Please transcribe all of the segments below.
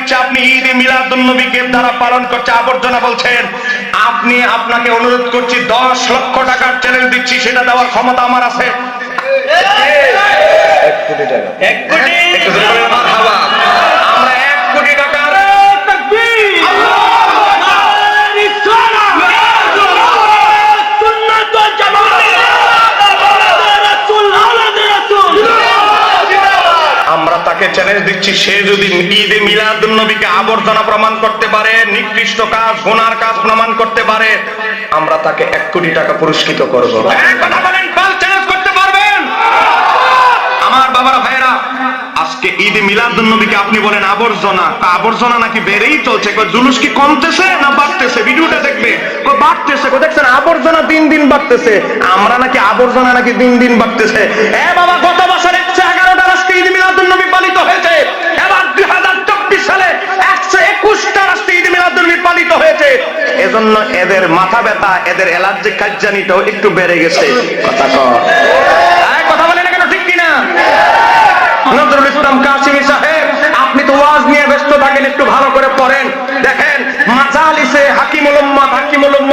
দিচ্ছে আপনি ঈদ মিলাদুন নবীকে দ্বারা পালন করছে আবর্জনা বলছেন। আপনি আপনাকে অনুরোধ করছি দশ লক্ষ টাকার চ্যালেঞ্জ দিচ্ছি সেটা দেওয়ার ক্ষমতা আমার আছে। এক কোটি একটু জোরে বলেন মারহাবা। আমরা এক কোটি টাকার আমরা তাকে চ্যালেঞ্জ দিচ্ছি সে যদি ঈদে মিলাদুন নবীকে আবর্জনা প্রমাণ করতে পারে নিকৃষ্ট কাজ গোনার কাজ প্রমাণ করতে পারে আমরা তাকে এক কোটি টাকা পুরস্কৃত করব। কথা বলেন কাল চ্যালেঞ্জ করতে পারবেন? আমার বাবারা ভাইরা আজকে ঈদ মিলাদুন নবীকে আপনি বলেন আবর্জনা। আবর্জনা নাকি বেড়েই চলছে? জুলুস কি কমতেছে না বাড়তেছে? ভিডিওটা দেখবে। কই বাড়তেছে কই দেখছেন আবর্জনা দিন দিন বাড়তেছে। আমরা নাকি আবর্জনা নাকি দিন দিন বাড়তেছে। এ বাবা গত বছর একশো এগারোটা রাষ্ট্রে ঈদ মিলাদুন নবী পালিত হয়েছে। এবার দুই হাজার চব্বিশ সালে একশো একুশটা রাষ্ট্রে ঈদ মিলাদুন নবী পালিত হয়েছে। এজন্য এদের মাথা ব্যথা, এদের অ্যালার্জি কার্যানিটাও একটু বেড়ে গেছে। কথা কথা বলে না কেন? ঠিক কিনা? নজরুল ইসলাম কাশিমি সাহেব আপনি তো ওয়াজ নিয়ে ব্যস্ত থাকেন একটু ভালো করে পড়েন দেখেন মাজালিসে হাকিমুল উম্মাত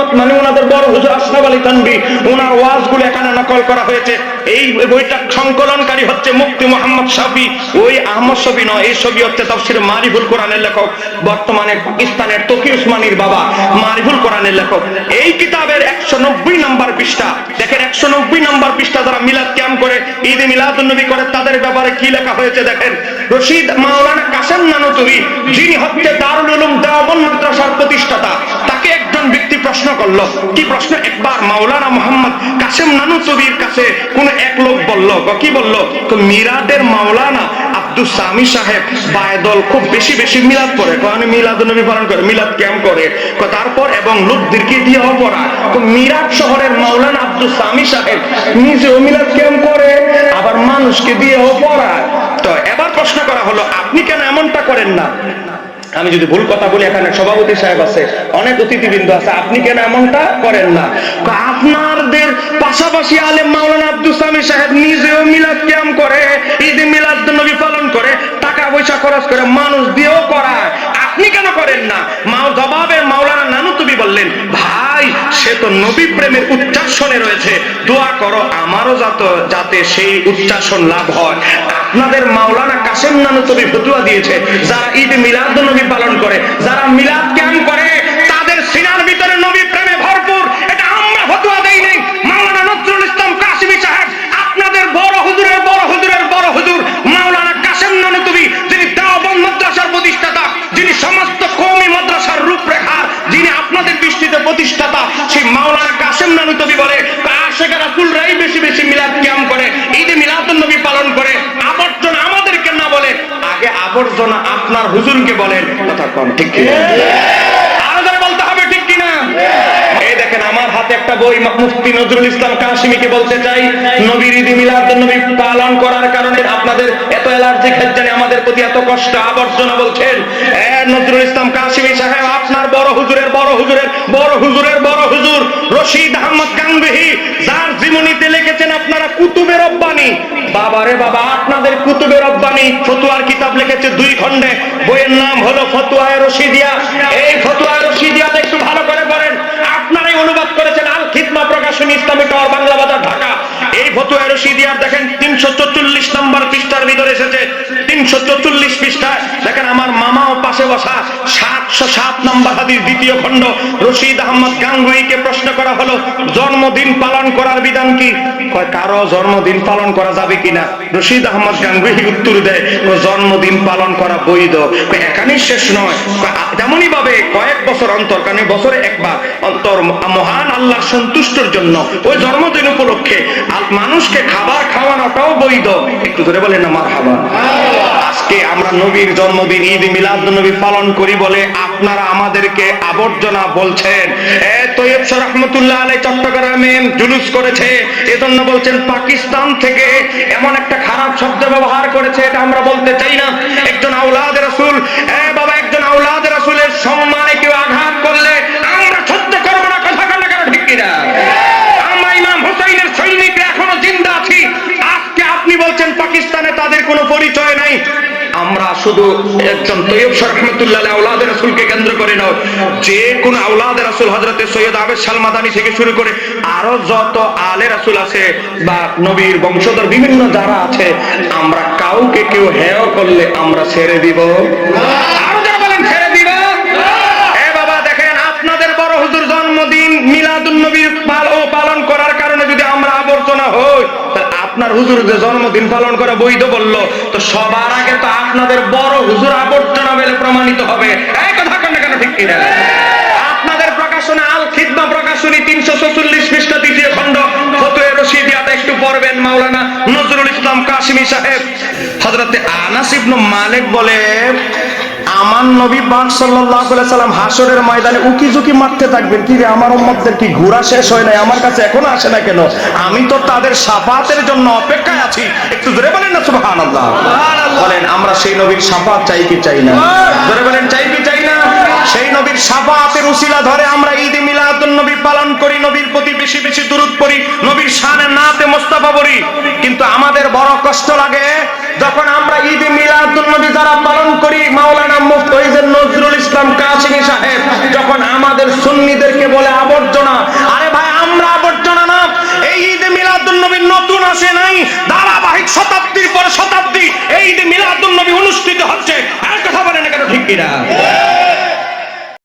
হাকিমুল মানে ওনাদের বড় হুজুর আশরাফ আলী তানভী। ওনার ওয়াজগুলো এখানে নকল করা হয়েছে। এই বইটা সংকলনকারী হচ্ছে মুফতি মোহাম্মদ শাফি। ওই আহমদ শফি নয়, এই ছবি হচ্ছে তাফসির মারিফুল কোরআনের লেখক, বর্তমানে পাকিস্তানের তকি উসমানির বাবা মারিফুল কোরআনের লেখক। এই কিতাবের একশো নব্বই নম্বর পৃষ্ঠা, দেখেন একশো নব্বই নম্বর পৃষ্ঠা যারা মিলাদ ক্যাম্প করে, ঈদে মিলাদুন্নবী করে, তাদের ব্যাপারে কি লেখা হয়েছে দেখেন? রশিদ মাওলানা কাসেম নানুতুরি, যিনি হচ্ছে দারুল উলুম দেওবন্দ মাদ্রাসার প্রতিষ্ঠাতা করল কি প্রশ্ন? একবার মাওলানা মোহাম্মদ কাসেম নানুতুবির কাছে কোন এক লোক বলল কি বলল মিরাদের মাওলানা আব্দুল সামি সাহেব বায়দল খুব বেশি বেশি মিলাদ পড়ে। কারণ মিলাদ নবী পালন করে, মিলাদ ক্যাম্প করে। তারপর এবং লোকদেরকে দিয়েও পড়ায় তো মিরাট শহরের মাওলানা আব্দুল সামি সাহেব নিজেও মিলাদ ক্যাম্প করে, আবার মানুষকে দিয়েও পড়ায়। তো এবার প্রশ্ন করা হলো, আপনি কেন এমনটা করেন না? আমি যদি ভুল কথা বলি, এখানে সভাপতি সাহেব আছে, অনেক অতিথিবৃন্দ আছে। আপনি কেন এমনটা করেন না? আপনাদের পাশাপাশি আলেম মাওলানা আব্দুল সামি সাহেব নিজেও মিলাদ ক্যাম্প করে, ঈদ মিলাদ নবী পালন করে, টাকা পয়সা খরচ করে মানুষ দিয়েও করায়। আপনি কেন করেন না? মাও জবাবে মাওলানা নানুতুবি বললেন, ভাই, সে তো নবী প্রেমের উচ্চাসনে রয়েছে। দোয়া করো, আমারও যাতে যাতে সেই উচ্চাসন লাভ হয়। আপনাদের মাওলানা কাসেম নানুতুবি ফতুয়া দিয়েছে, যারা ঈদ মিলাদ নবী পালন করে, যারা মিলাদ ক্যাম্প করে, তাদের সিনার ভিতরে নবী প্রেমে ভরপুর। এটা আমরা ফতুয়া দেই নাই। মাওলানা নজরুল ইসলাম কাশিমি সাহেব, আপনাদের বড় হুজুরের বড় হুজুরের বড় হুজুর, মাওলানা কাসেম নানুতুবি যিনি দেওবন্দ মাদ্রাসার প্রতিষ্ঠাতা, যিনি সমস্ত কওমি মাদ্রাসার রূপরেখা যিনি আপনাদের দৃষ্টিতে প্রতিষ্ঠাতা, সেই মাওলানা কাসেম নানুতুবি বলে আশেখা রাসূলরাই বেশি বেশি মিলাদ কিয়াম করে ঈদে মিলাদুন নবী পালন করে আবর্জনা আমাদেরকে না বলে আবর্জনা আপনার হুজুরকে বলেন, কথা কম ঠিক কি আরও বলতে হবে, ঠিক কিনা? এই দেখেন, আমার হাতে একটা বই মুফতি নজরুল ইসলাম কাশিমিকে বলতে চাই। নবীর ঈদ মিলাদ নবী পালন করার কারণে আপনাদের এত অ্যালার্জি আমাদের প্রতি এত কষ্ট আবর্জনা বলছেন নজরুল ইসলাম কাশিমি সাহেব, আপনার বড় হুজুরের বড় হুজুরের বড় হুজুরের, বড় হুজুর রশিদ আহমদ গাঙ্গহি, যার জীবনীতে লিখেছেন আপনারা কুতুবের রব্বানি। বাবারে বাবা, আপনাদের কুতুবের রব্বানি, ফতুয়ার কিতাব লিখেছে দুই খণ্ডে। বইয়ের নাম হলো ফতুয়ায় রশিদিয়া। এই ফতুয়ায় রশিদিয়াতে একটু ভালো করে পড়েন। আপনারাই অনুবাদ করেছেন আল খিদমা প্রকাশনী, ইসলামী টাওয়ার, বাংলা বাজার, ঢাকা। এই ফতুয়ায় রশিদিয়ার দেখেন, তিনশো চল্লিশ নম্বর পৃষ্ঠার ভিতরে এসেছে। পৃষ্ঠায় দেখেন আমার মামাও পাশে বসা সাতশো সাত নম্বর হাদির দ্বিতীয় খণ্ড। রশিদ আহমদ গাঙ্গুইকে প্রশ্ন করা হলো, জন্মদিন পালন করার বিধান কি? কারও জন্মদিন পালন করা যাবে কিনা? রশিদ আহমদ গাঙ্গুই উত্তর দেয় জন্মদিন পালন করা বৈধ। শেষ নয়। তেমনই ভাবে কয়েক বছর অন্তর, কারণ বছরে একবার, অন্তর মহান আল্লাহ সন্তুষ্টর জন্য ওই জন্মদিন উপলক্ষে মানুষকে খাবার খাওয়ানোটাও বৈধ। একটু ধরে বলেন আজকে আমরা নবীর জন্মদিন, ঈদ মিলাদ নবী পালন করি বলে আপনারা আমাদেরকে আবর্জনা বলছেন। এ তৈব রহমতুল্লাহ চট্টগ্রামে জুলুস করেছে, এজন্য বলছেন পাকিস্তান থেকে এমন একটা খারাপ শব্দ ব্যবহার করেছে, এটা আমরা বলতে চাই না। একজন আউলাদ রসুল, এ বাবা শুধু একজন তৈয়ব সরহমতুল্লাহ রহমতুল্লাহ আউলাদ রাসুলকে কেন্দ্র করে নয়, যে কোন আউলাদ রাসুল হজরতে সৈয়দ আবেদ সালমাদানি থেকে শুরু করে আরও যত আলে রাসুল আছে বা নবীর বংশধর বিভিন্ন যারা আছে, আমরা কাউকে কেউ হেয় করলে আমরা ছেড়ে দিব। আরও যারা বলেন ছেড়ে দিব এ বাবা দেখেন আপনাদের বড় হুজুর জন্মদিন মিলাদুন নবীর পাল ও পালন করার কারণে যদি আমরা আবর্জনা হই তাহলে আপনার হুজুর যে জন্মদিন পালন করা বৈধ বলল, তো সবার আগে তো আপনাদের বড় হুজুর আবর্জনা বলে প্রমাণিত হবে। এই কথা কেন কেন ঠিক কিনা? আপনাদের প্রকাশনে আল খিদমা প্রকাশনী তিনশো চল্লিশ পৃষ্ঠা দ্বিতীয় খণ্ড, ফতুয়ে রশিদিয়াতে একটু পড়বেন, মাওলানা নজরুল ইসলাম কাশিমি সাহেব। হযরতে আনাস ইবনে মালিক বলে আমার নবী পাক সাল্লাল্লাহু আলাইহি সাল্লাম হাসরের ময়দানে উকি ঝুঁকি মারতে থাকবেন কি রে আমার উম্মতদের কি ঘোরা শেষ হয় নাই? আমার কাছে এখনও আসে না কেন? আমি তো তাদের সাফাতের জন্য অপেক্ষায় আছি। একটু জোরে বলেন না সুবহানাল্লাহ। বলেন আমরা সেই নবীর সাফাত চাই কি চাই না? জোরে বলেন চাই কি চাই না? সেই নবীর সাফাতের উসিলা ধরে আমরা ঈদ মিলাদুন নবী পালন করি নবীর প্রতি বেশি বেশি দূরত পড়ি নবীর শানে নাতে মোস্তাফা পড়ি। কিন্তু আমাদের বড় কষ্ট লাগে যখন আমরা ঈদ মিলাদুন নবী যারা করি, মাওলানা মুফতি নজরুল ইসলাম কাশিমি সাহেব, যখন আমাদের সুন্নিদেরকে বলে আবর্জনা, আরে ভাই, আমরা আবর্জনা না, এই ঈদ মিলাদুন নবী নতুন আসে নাই, ধারাবাহিক শতাব্দীর পর শতাব্দী, এই ঈদ মিলাদুন নবী অনুষ্ঠিত হচ্ছে। আর কথা বলেন না কেন, ঠিক কিনা?